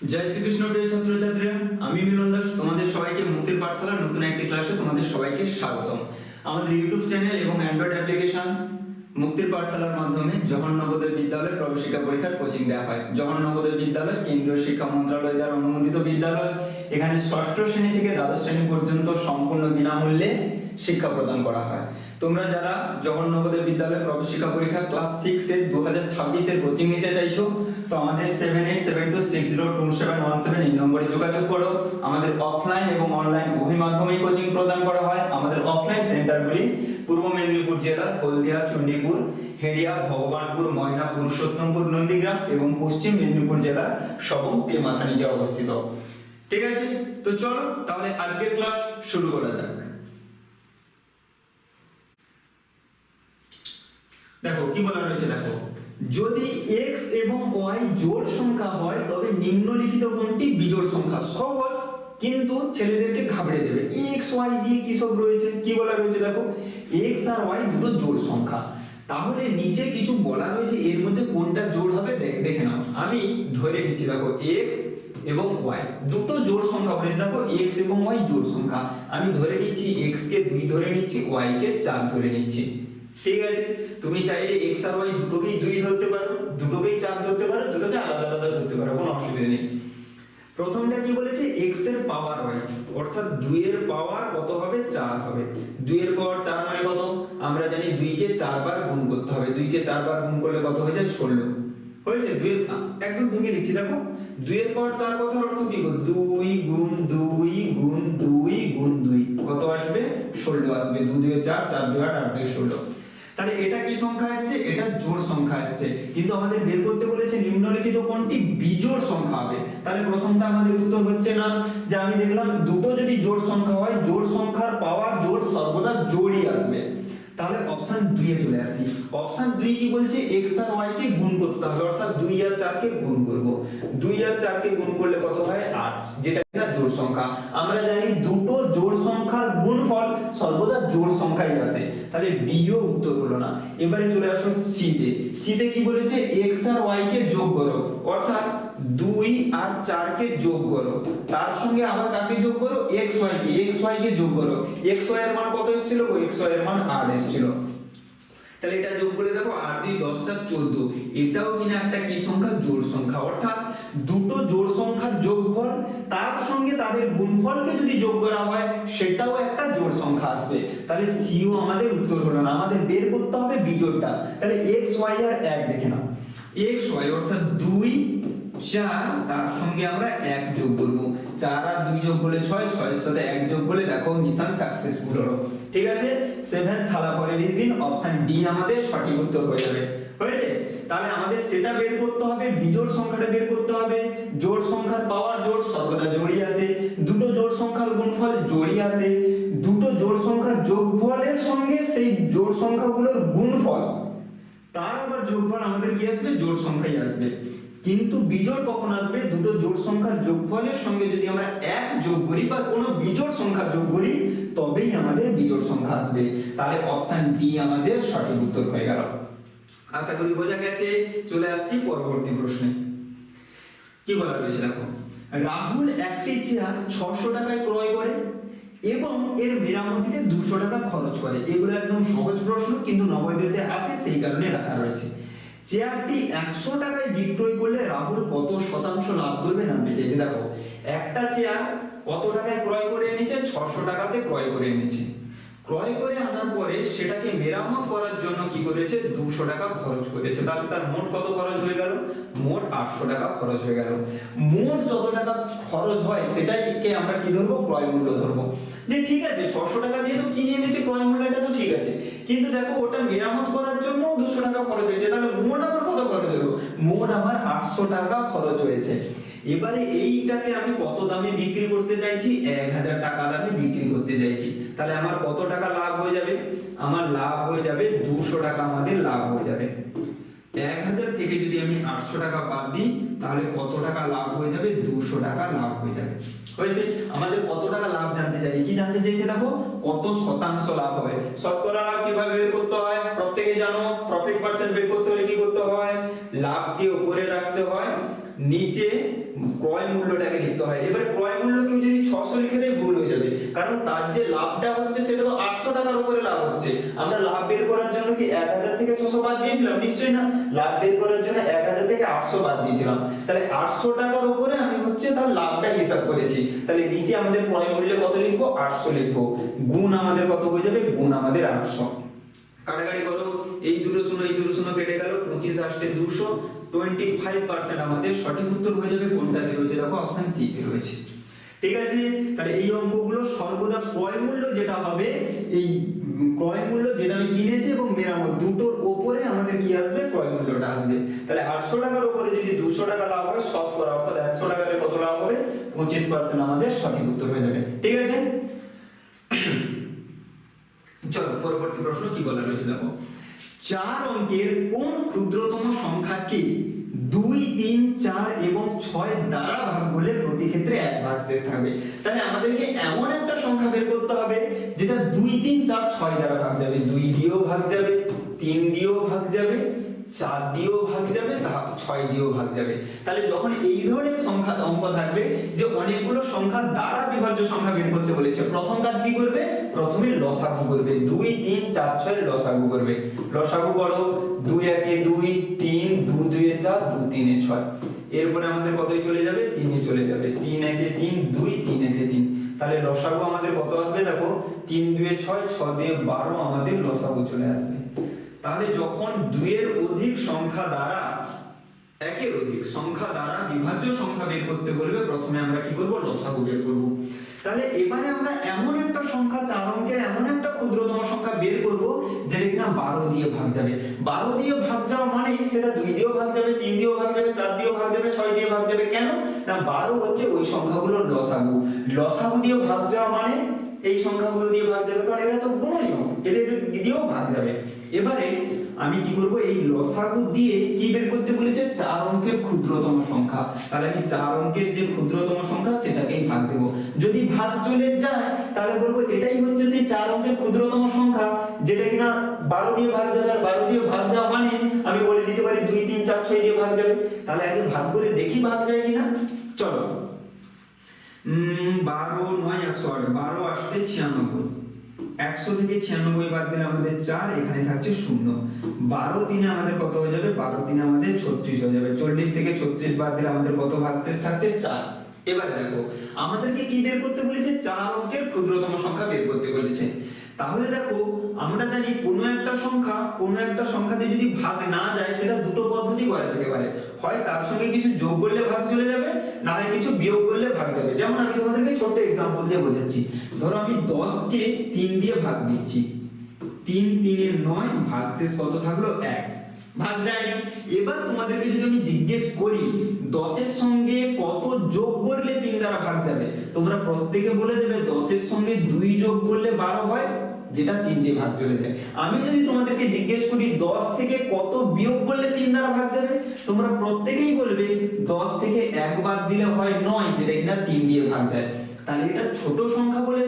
জয় শ্রীকৃষ্ণ, প্রিয় ছাত্রছাত্রীরা। আমি মিলন দাস, তোমাদের সবাইকে মুক্তির পাঠশালার নতুন একটি ক্লাসে তোমাদের সবাইকে স্বাগতম। আমাদের ইউটিউব চ্যানেল এবং অ্যান্ড্রয়েড অ্যাপ্লিকেশন মুক্তির পাঠশালার মাধ্যমে জওহর নবোদয় বিদ্যালয়ে প্রবেশিকা পরীক্ষার কোচিং দেওয়া হয়। জওহর নবোদয় বিদ্যালয়, কেন্দ্রীয় শিক্ষা মন্ত্রণালয় দ্বারা অনুমোদিত বিদ্যালয়। এখানে ষষ্ঠ শ্রেণি থেকে দ্বাদশ শ্রেণি পর্যন্ত সম্পূর্ণ বিনামূল্যে শিক্ষা প্রদান করা হয়। তোমরা যারা জওহর নবোদয় বিদ্যালয়ে প্রবেশিকা পরীক্ষা ক্লাস সিক্স এর দু হাজার ছাব্বিশের কোচিং নিতে চাইছো তো আমাদের seven eight seven two six zero two seven one seven এই নম্বরে যোগাযোগ করো। আমাদের অফলাইন এবং অনলাইন উভয় মাধ্যমেই কোচিং প্রদান করা হয়। আমাদের অফলাইন সেন্টারগুলি পূর্ব মেদিনীপুর জেলার হলদিয়া, চণ্ডীপুর, হেডিয়া, ভগবানপুর ময়না পুরুষোত্তমপুর নন্দীগ্রাম এবং পশ্চিম মেদিনীপুর জেলার সবং তেমাথানিতে অবস্থিত। ঠিক আছে? তো চলো, তাহলে আজকের ক্লাস শুরু করা যাক। দেখো, কি বলা রয়েছে দেখো? যদি x এবং y জোড় সংখ্যা হয়, তবে নিম্নলিখিত কোনটি বিজোড় সংখ্যা? সহজ, কিন্তু ছেলেদেরকে ঘাবড়ে দেবে। x, y দিয়ে কি সব রয়েছে? কি বলা রয়েছে দেখো? x আর y দুটো জোড় সংখ্যা। তাহলে নিচে কিছু বলা রয়েছে, এর মধ্যে কোনটা জোড় হবে দেখ- নাও। আমি ধরে নিচ্ছি, দেখো, x এবং y দুটো জোড় সংখ্যা বলেছে, দেখো, x এবং y জোড় সংখ্যা। আমি ধরে নিচ্ছি, x কে দুই ধরে নিচ্ছি, y কে চার ধরে নিচ্ছি। ঠিক আছে? তুমি চাইলে এক্স আর y দুটোকেই দুই ধরতে পারো, দুটোকেই চার ধরতে পারো, দুটোকে আলাদা আলাদা ধরতে পারো, কোনো অসুবিধা নেই। প্রথমটা কি বলেছে? এক্সের পাওয়ার y, অর্থাৎ 2 এর পাওয়ার কত হবে? 4 হবে। 2 এর পাওয়ার 4 মানে কত? আমরা জানি 2 কে 4 বার গুণ করতে হবে। 2 কে 4 বার গুণ করলে কত হয়ে যায়? 16 হয়েছে? 2 এর একদম ভেঙে লিখছি দেখো। 2 এর পাওয়ার 4 কত অর্থ কি গো দুই গুণ দুই গুণ দুই গুণ দুই। কত আসবে? 16 আসবে। 2 2 4 4 2 8 8 2 16 তাহলে এটা কি সংখ্যা আসছে এটা জোড় সংখ্যা আসছে কিন্তু আমাদের বের করতে বলেছে নিম্নলিখিত কোনটি বিজোড় সংখ্যা হবে। তাহলে প্রথমটা আমাদের উত্তর হচ্ছে না। যে আমি দেখলাম, দুটো যদি জোড় সংখ্যা হয়, জোড় সংখ্যার পাওয়ার জোড় সর্বদা জোড়ই আসবে। তাহলে অপশন 2 এ চলে আসি। অপশন 2 কি বলছে? x আর y কে গুণ করতে হবে। অর্থাৎ 2 আর 4 কে গুণ করব। 2 আর 4 কে গুণ করলে কত হয়? 8 যেটা কিনা জোড় সংখ্যা। আমরা জানি দুটো জোড় সংখ্যার গুণফল সর্বদা জোড় সংখ্যাই আসে। তাহলে ডি ও উত্তর হলো না। এবারে চলে আসুন সি তে। কি বলেছে? X আর y কে যোগ করো। অর্থাৎ 2 আর 4 কে যোগ করো। তার সঙ্গে আবার কাকে যোগ করো? X, y কে। X, y কে যোগ করো। X, y এর মান কত এসেছিল? গো x, y এর মান 8 এসেছিল। তাহলে এটা যোগ করে দেখো 8 দিয়ে 10 টা 14 এটাও কিনা একটা কি সংখ্যা? জোড় সংখ্যা। অর্থাৎ দুটো জোড় সংখ্যার যোগফল, তার সঙ্গে তাদের গুণফলকে যদি যোগ করা হয়, সেটাও একটা আসবে। তাহলে সিও আমাদের উত্তর হলো না, আমাদের বের করতে হবে বিজোড়টা তাহলে x ওয়াই আর এক দেখে নাও। X ওয়াই অর্থাৎ 2 4 তার সঙ্গে আমরা এক যোগ করব। চার আর দুই যোগ করলে ছয়, ছয়ের সাথে এক যোগ করলে দেখো মিশন সাকসেসফুল হলো। ঠিক আছে? সেভেন থালা পরে রিজিন অপশন ডি আমাদের সঠিক উত্তর হয়ে যাবে। হয়েছে? তাহলে আমাদের সেটা বের করতে হবে বিজোড় সংখ্যাটা বের করতে হবে। জোড় সংখ্যার পাওয়ার জোড়, সর্বদা জোড়ই আসে দুটো জোড় সংখ্যার গুণফল জোড়ই আসে জোড় সংখ্যার যোগফলের সঙ্গে সেই জোড় সংখ্যাগুলোর গুণফল। তার আবার যোগফল আমাদের কি আসবে? জোড় সংখ্যাই আসবে। কিন্তু বিজোড় কখন আসবে? দুটো জোড় সংখ্যার যোগফলের সঙ্গে যদি আমরা এক যোগ করি বা কোনো বিজোড় সংখ্যা যোগ করি, তবেই আমাদের বিজোড় সংখ্যা আসবে। তাহলে অপশন ডি আমাদের সঠিক উত্তর হয়ে গেল। আশা করি বোঝা গেছে। চলে আসছি পরবর্তী প্রশ্নে। কি বলা রয়েছে দেখো? রাহুল একটি চেয়ার ছশো টাকায় ক্রয় করে এবং এর মেরামতিতে দুশো টাকা খরচ করে। এগুলো একদম সহজ প্রশ্ন, কিন্তু নবদ্বীপে আসে সেই কারণে রাখা রয়েছে। চেয়ারটি একশো টাকায় বিক্রয় করলে রাহুল কত শতাংশ লাভ করবে জানতে চেয়েছে। দেখো, একটা চেয়ার কত টাকায় ক্রয় করে এনেছে? ছশো টাকাতে ক্রয় করে এনেছে। ক্রয় করে আনার পরে সেটাকে মেরামত করার জন্য কি করেছে? দুশো টাকা খরচ করেছে। তাহলে তার মোট কত খরচ হয়ে গেল? মোট আটশো টাকা খরচ হয়ে গেল। মোট যত টাকা খরচ হয় সেটাইকে আমরা কি ধরবো? ক্রয় মূল্য ধরবো। যে ঠিক আছে, ছশো টাকা দিয়ে তো কিনে এনেছে, ক্রয় মূল্যটা তো ঠিক আছে। কিন্তু দেখো, ওটা মেরামত করার জন্য দুশো টাকা খরচ হয়েছে। তাহলে মোট আমার কত খরচ হলো? মোট আমার আটশো টাকা খরচ হয়েছে। এবারে এইটাকে আমি কত দামে বিক্রি করতে চাইছি? এক হাজার টাকা দামে বিক্রি করতে চাইছি। তাহলে আমার কত টাকা লাভ হয়ে যাবে? আমার লাভ হয়ে যাবে দুশো টাকা আমাদের লাভ হয়ে যাবে। এক হাজার থেকে যদি আমি আটশো টাকা বাদ দিই, তাহলে কত টাকা লাভ হয়ে যাবে? দুশো টাকা লাভ হয়ে যাবে। হয়েছে? আমাদের কত টাকা লাভ জানতে চাই কি জানতে চাইছে দেখো? কত শতাংশ লাভ হবে। শতকরা লাভ কীভাবে বের করতে হয়? প্রত্যেকে জানো প্রফিট পার্সেন্ট বের করতে হলে কি করতে হয়? লাভকে উপরে রাখতে হয়। নিচে ক্রয় মূল্যটাকে লিখতে হয়। এবারে ক্রয় মূল্য কেউ যদি ছশো লিখে দেয়, ভুল হয়ে যাবে। কারণ তার যে লাভটা হচ্ছে, সেটা তো আটশো টাকার উপরে লাভ হচ্ছে। আমরা লাভ বের করার জন্য কি এক হাজার থেকে ছশো বাদ দিয়েছিলাম? নিশ্চয়ই না। লাভ বের করার জন্য এক হাজার থেকে আটশো বাদ দিয়েছিলাম। তাহলে আটশো টাকার উপরে আমি হচ্ছে তার লাভটা হিসাব করেছি। তাহলে নিচে আমাদের ক্রয় মূল্য কত লিখব? আটশো লিখব। গুণ আমাদের কত হয়ে যাবে? গুণ আমাদের আটশো। কাটাকাটি করো। এই দুটো শূন্য, এই দুটো শূন্য কেটে গেল। পঁচিশ আসতে দুশো। টোয়েন্টি ফাইভ পার্সেন্ট আমাদের সঠিক উত্তর হয়ে যাবে কোনটাতে রয়েছে? দেখো অপশন সি তে রয়েছে। ঠিক আছে? তাহলে এই অঙ্কগুলো সর্বদা ক্রয় মূল্য যেটা হবে, এই ক্রয় মূল্য যেটা আমি কিনেছি এবং মেরামত, দুটোর ওপরে আমাদের কি আসবে? ক্রয় মূল্যটা আসবে। তাহলে আটশো টাকার উপরে যদি দুশো টাকা লাভ হয় শতকরা অর্থাৎ একশো টাকাতে কত লাভ হবে? পঁচিশ পার্সেন্ট আমাদের সঠিক উত্তর হয়ে যাবে। ঠিক আছে? চলো, পরবর্তী প্রশ্ন কি বলা রয়েছে দেখো? চার অঙ্কের কোন ক্ষুদ্রতম সংখ্যাকে দুই, তিন, চার এবং ছয় দ্বারা ভাগ করলে প্রতি ক্ষেত্রে এক ভাগশেষ থাকবে। তাহলে আমাদেরকে এমন একটা সংখ্যা বের করতে হবে, যেটা দুই, তিন, চার, ছয় দ্বারা ভাগ যাবে। দুই দিয়েও ভাগ যাবে, তিন দিয়েও ভাগ যাবে, চার দিয়েও ছয় দিয়েও ভাগ যাবে। তাহলে যখন এই ধরনের সংখ্যা অঙ্ক থাকবে যে অনেকগুলো সংখ্যা দ্বারা বিভাজ্য সংখ্যা বের করতে বলেছে, প্রথম কাজ কি করবে? প্রথমে লসাগু করবে। দুই, তিন, চার ছয় লসাগু করবে। লসাগু করো। দুই, একে দুই, তিন দু দুয়ে চার দু তিনে ছয়। এরপরে আমাদের কতই চলে যাবে? তিনে চলে যাবে। তিন, একে তিন, দুই, তিন, একে তিন। তাহলে লসাগু আমাদের কত আসবে? দেখো, তিন, দুয়ে ছয়, ছ দিয়ে বারো আমাদের লসাগু চলে আসবে। তাহলে যখন দুইয়ের অধিক সংখ্যা দ্বারা একের অধিক সংখ্যা দ্বারা বিভাজ্য সংখ্যা বের করতে বলবে, প্রথমে আমরা কি করব? লসাগু বের করব। তাহলে এবারে আমরা এমন একটা সংখ্যা, চার অঙ্কের এমন একটা ক্ষুদ্রতম সংখ্যা বের করব যেটা কিনা বারো দিয়ে ভাগ যাবে। বারো দিয়ে ভাগ যাওয়া মানে সেটা দুই দিয়েও ভাগ যাবে, তিন দিয়েও ভাগ যাবে, চার দিয়েও ভাগ যাবে, ছয় দিয়ে ভাগ যাবে। কেন? না, বারো হচ্ছে ওই সংখ্যাগুলোর লসাগু। লসাগু দিয়ে ভাগ যাওয়া মানে এই সংখ্যাগুলো দিয়ে ভাগ যাবে, কারণ এরা তো গুণনীয়। এদের দিয়েও ভাগ যাবে। এবারে আমি কি করব? এই লসাগু দিয়ে কি বের অঙ্কের ক্ষুদ্রতম সংখ্যা তাহলে আমি চার অঙ্কের যে ক্ষুদ্রতম সংখ্যা সেটাকেই ভাগ দেব। যদি ভাগ চলে যায় তাহলে বলব এটাই হচ্ছে সেই চার অঙ্কের ক্ষুদ্রতম সংখ্যা যেটা কিনা বারো দিয়ে ভাগ যাবে আর বারো দিয়ে ভাগ যাওয়া মানে আমি বলে দিতে পারি দুই তিন চার ছয় দিয়ে ভাগ যাবে। তাহলে আগে ভাগ করে দেখি ভাগ যায় কিনা। চলো। উম, বারো নয় একশো আট বারো আটটে ছিয়ানব্বই। একশো থেকে ছিয়ানব্বই বাদ দিলে আমাদের চার, এখানে থাকছে শূন্য। বারো দিনে আমাদের কত হয়ে যাবে? বারো দিনে আমাদের ছত্রিশ হয়ে যাবে। চল্লিশ থেকে ছত্রিশ বাদ দিলে আমাদের কত ভাগশেষ থাকছে? চার। এবার দেখো, আমাদেরকে কি বের করতে বলেছে? চার অঙ্কের ক্ষুদ্রতম সংখ্যা বের করতে বলেছে। তাহলে দেখো, আমরা জানি কোনো একটা সংখ্যা, কোনো একটা সংখ্যাতে যদি ভাগ না যায়, সেটা দুটো পদ্ধতি করা যেতে পারে। হয় তার সঙ্গে কিছু যোগ করলে ভাগ চলে যাবে, না হয় কিছু বিয়োগ করলে ভাগ যাবে। যেমন আমি তোমাদেরকে ছোট্ট এক্সাম্পল দিয়ে বোঝাচ্ছি। ধরো আমি দশকে তিন দিয়ে ভাগ দিচ্ছি। তিন তিনের নয় ভাগ শেষ কত থাকল? এক। ভাগ যায়নি। এবার তোমাদেরকে যদি আমি জিজ্ঞেস করি, দশের সঙ্গে কত যোগ করলে তিন দ্বারা ভাগ যাবে? তোমরা প্রত্যেকে বলে দেবে, দশের সঙ্গে দুই যোগ করলে বারো হয়, যেটা তিন দিয়ে ভাগ চলে যায়। আমি যদি তোমাদেরকে জিজ্ঞেস করি, দশ থেকে কত বিয়োগ করলে তিন দ্বারা ভাগ যাবে? তোমরা প্রত্যেকেই বলবে, দশ থেকে এক বাদ দিলে হয় নয়, যেটা কিনা তিন দিয়ে ভাগ যায়। তাহলে এটা ছোট সংখ্যা বলে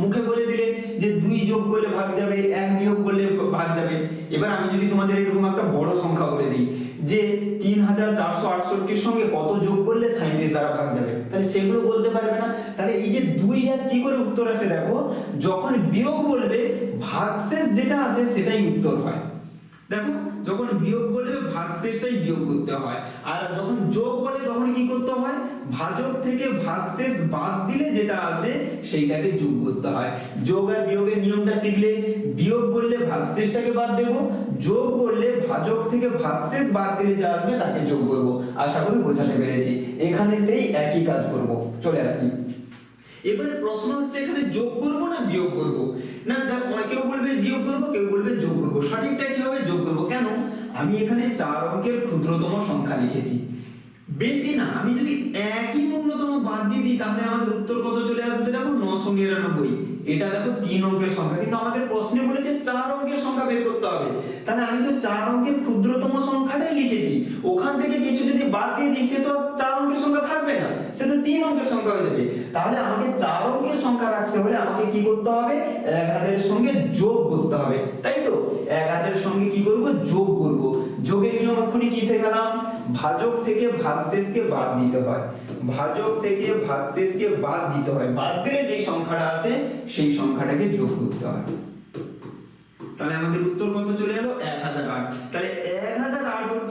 মুখে বলে দিলে যে দুই যোগ করলে ভাগ যাবে, এক বিয়োগ করলে ভাগ যাবে। এবার আমি যদি তোমাদের এরকম একটা বড় সংখ্যা বলে দিই, যে তিন হাজার চারশো আটষট্টির সঙ্গে কত যোগ করলে সাঁত্রিশ দ্বারা ভাগ যাবে? তাহলে সেগুলো বলতে পারবে না। তাহলে এই যে দুই আর কি করে উত্তর আসে দেখো, যখন বিয়োগ বলবে, ভাগশেষ যেটা আসে সেটাই উত্তর হয়। দেখো, যখন বিয়োগ বলবে ভাগশেষটাই বিয়োগ করতে হয়। আর যখন যোগ বলে তখন কি করতে হয়? ভাজক থেকে ভাগশেষ বাদ দিলে যেটা আসে, সেইটাকে যোগ করতে হয়। যোগ আর বিয়োগের নিয়মটা শিখলে, বিয়োগ করলে ভাগশেষটাকে বাদ দেব, যোগ করলে ভাজক থেকে ভাগশেষ বাদ দিলে যা আসবে তাকে যোগ করব। আশা করি বোঝাতে পেরেছি। এখানে সেই একই কাজ করব। চলে আসি। এবারে প্রশ্ন হচ্ছে, এখানে যোগ করব না বিয়োগ করব? না, দেখ কেউ বলবে বিয়োগ করব, কেউ বলবে যোগ করব। সঠিকটা কি হবে? আমি এখানে চার অঙ্কের ক্ষুদ্রতম সংখ্যা লিখেছি। বেশি না, আমি যদি একই ন্যূনতম বাদ দিয়ে দিই, তাহলে আমাদের উত্তর কত চলে আসবে? দেখো নশো নিরানব্বই। এটা দেখো তিন অঙ্কের সংখ্যা, কিন্তু আমাদের প্রশ্নে বলেছে চার অঙ্কের সংখ্যা বের করতে হবে। তাহলে আমি তো চার অঙ্কের ক্ষুদ্রতম সংখ্যাটাই লিখেছি। ওখান থেকে কিছু যদি বাদ দিয়ে দিই, সে তো চার অঙ্কের সংখ্যা থাকবে না। সে তো তিন অঙ্কের সংখ্যা হয়ে যাবে। তাহলে আমাকে চার অঙ্কের সংখ্যা রাখতে হলে আমাকে কি করতে হবে? এক হাতের সঙ্গে যোগ করতে হবে। তাই তো? এক হাতের সঙ্গে কি করব? যোগ করব। যোগের নিয়ম এক্ষুনি কি শেখালাম? ভাজক থেকে ভাগশেষকে বাদ দিতে হয়। ভাজক থেকে ভাগশেষকে বাদ দিতে হয়। বাদ দিলে যে সংখ্যাটা আসে, সেই সংখ্যাটাকে যোগ করতে হয়। তাহলে আমাদের উত্তর কত চলে এলো? এক হাজার আট। তাহলে এক হাজার আট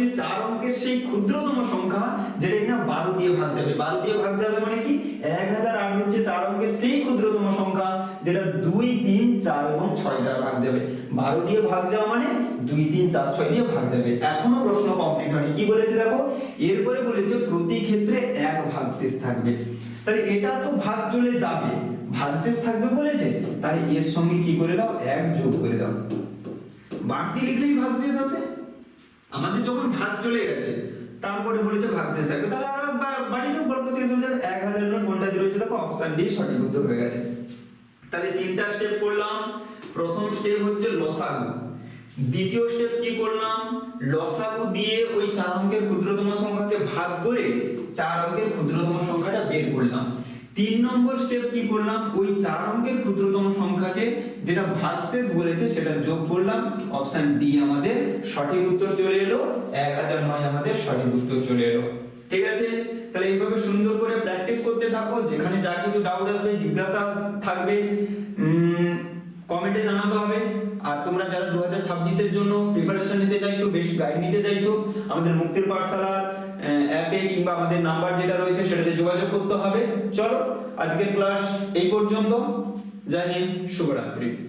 হচ্ছে চার অঙ্কের সেই ক্ষুদ্রতম সংখ্যা, যেটা কিনা বারো দিয়ে ভাগ যাবে। বারো দিয়ে ভাগ যাবে মানে কি? এক হাজার আট হচ্ছে চার অঙ্কের সেই ক্ষুদ্রতম সংখ্যা, যেটা দুই, তিন, চার এবং ছয় দ্বারা ভাগ যাবে। বারো দিয়ে ভাগ যাওয়া মানে দুই, তিন, চার, ছয় দিয়ে ভাগ যাবে। এখনও প্রশ্ন কমপ্লিট হয়নি। কি বলেছে দেখো? এরপরে বলেছে প্রতি ক্ষেত্রে এক ভাগ শেষ থাকবে। তাহলে এটা তো ভাগ চলে যাবে। ভাগশেষ থাকবে বলেছে। তাহলে এর সঙ্গে কি করে দাও? এক যোগ করে দাও। বাড়তি লিখলেই ভাগশেষ আছে। আমাদের যখন ভাগ চলে গেছে, তারপরে বলেছে ভাগ শেষ থাকবে। তাহলে আর বা- বাড়িয়ে দাও গল্প শেষ হয়ে যাবে। এক হাজার জন দিয়ে রয়েছে দেখো অপশন ডি সঠিক উত্তর হয়ে গেছে। তাহলে তিনটা স্টেপ করলাম। প্রথম স্টেপ হচ্ছে লসাগু। দ্বিতীয় স্টেপ কি করলাম? লসাগু দিয়ে ওই চার অঙ্কের ক্ষুদ্রতম সংখ্যাকে ভাগ করে চার অঙ্কের ক্ষুদ্রতম সংখ্যাটা বের করলাম। তিন নম্বর স্টেপ কি করলাম? ওই চার অঙ্কের ক্ষুদ্রতম সংখ্যাকে যেটা ভাগশেষ বলেছে, সেটা যোগ করলাম। অপশন ডি আমাদের সঠিক উত্তর চলে এলো, এক হাজার নয় আমাদের সঠিক উত্তর চলে এলো। ঠিক আছে? তাহলে এইভাবে সুন্দর করে প্র্যাকটিস করতে থাকো। যেখানে যা কিছু ডাউট আসবে, জিজ্ঞাসা থাকবে কমেন্টে জানাতে হবে। আর তোমরা যারা দু হাজার ছাব্বিশের জন্য প্রিপারেশন নিতে চাইছো, বেশি গাইড নিতে চাইছো, আমাদের মুক্তির পাঠশালা অ্যাপে কিংবা আমাদের নাম্বার যেটা রয়েছে সেটাতে যোগাযোগ করতে হবে। চলো, আজকের ক্লাস এই পর্যন্ত। জানিয়ে শুভরাত্রি।